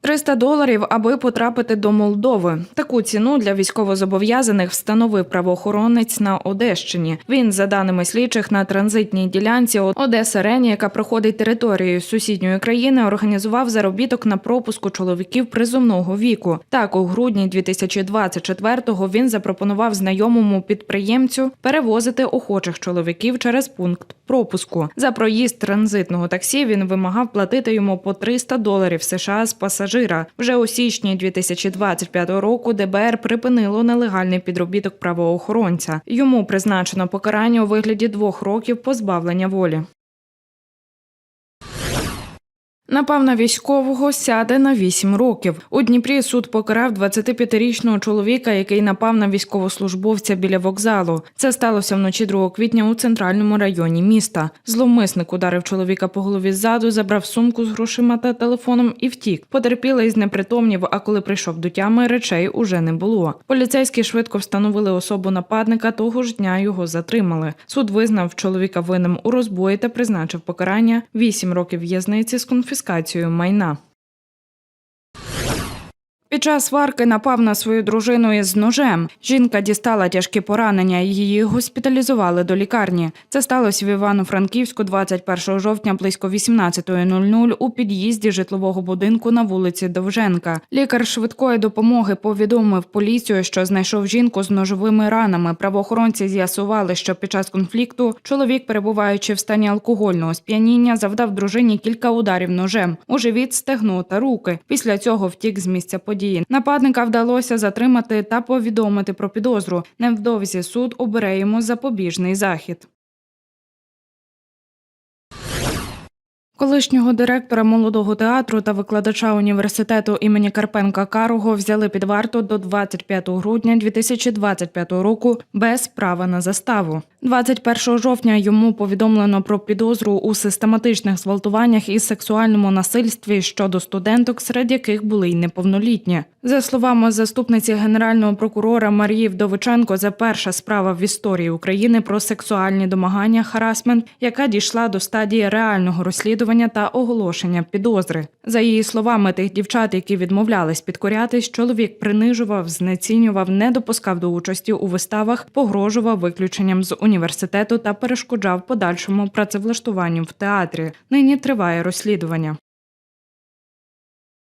300 доларів, аби потрапити до Молдови. Таку ціну для військовозобов'язаних встановив правоохоронець на Одещині. Він, за даними слідчих, на транзитній ділянці Одеса Рені, яка проходить територією сусідньої країни, організував заробіток на пропуску чоловіків призовного віку. Так, у грудні 2024-го він запропонував знайомому підприємцю перевозити охочих чоловіків через пункт пропуску. За проїзд транзитного таксі він вимагав платити йому по 300 доларів США з пасажира. Вже у січні 2025 року ДБР припинило нелегальний підробіток правоохоронця. Йому призначено покарання у вигляді двох років позбавлення волі. Напав на військового сяде на 8 років. У Дніпрі суд покарав 25-річного чоловіка, який напав на військовослужбовця біля вокзалу. Це сталося вночі 2 квітня у центральному районі міста. Зловмисник ударив чоловіка по голові ззаду, забрав сумку з грошима та телефоном і втік. Потерпілий знепритомнів, а коли прийшов до тями, речей уже не було. Поліцейські швидко встановили особу нападника. Того ж дня його затримали. Суд визнав чоловіка винним у розбої та призначив покарання 8 років в'язниці з конфіскацією майна. Під час сварки напав на свою дружину із ножем. Жінка дістала тяжкі поранення, її госпіталізували до лікарні. Це сталося в Івано-Франківську 21 жовтня близько 18.00 у під'їзді житлового будинку на вулиці Довженка. Лікар швидкої допомоги повідомив поліцію, що знайшов жінку з ножовими ранами. Правоохоронці з'ясували, що під час конфлікту чоловік, перебуваючи в стані алкогольного сп'яніння, завдав дружині кілька ударів ножем у живіт, стегно та руки. Після цього втік з місця події. Нападника вдалося затримати та повідомити про підозру. Невдовзі суд обере йому запобіжний захід. Колишнього директора молодого театру та викладача університету імені Карпенка Карого взяли під варту до 25 грудня 2025 року без права на заставу. 21 жовтня йому повідомлено про підозру у систематичних зґвалтуваннях і сексуальному насильстві щодо студенток, серед яких були й неповнолітні. За словами заступниці генерального прокурора Марії Вдовиченко, це перша справа в історії України про сексуальні домагання харасмент, яка дійшла до стадії реального розслідування та оголошення підозри. За її словами, тих дівчат, які відмовлялись підкорятись, чоловік принижував, знецінював, не допускав до участі у виставах, погрожував виключенням з університету та перешкоджав подальшому працевлаштуванню в театрі. Нині триває розслідування.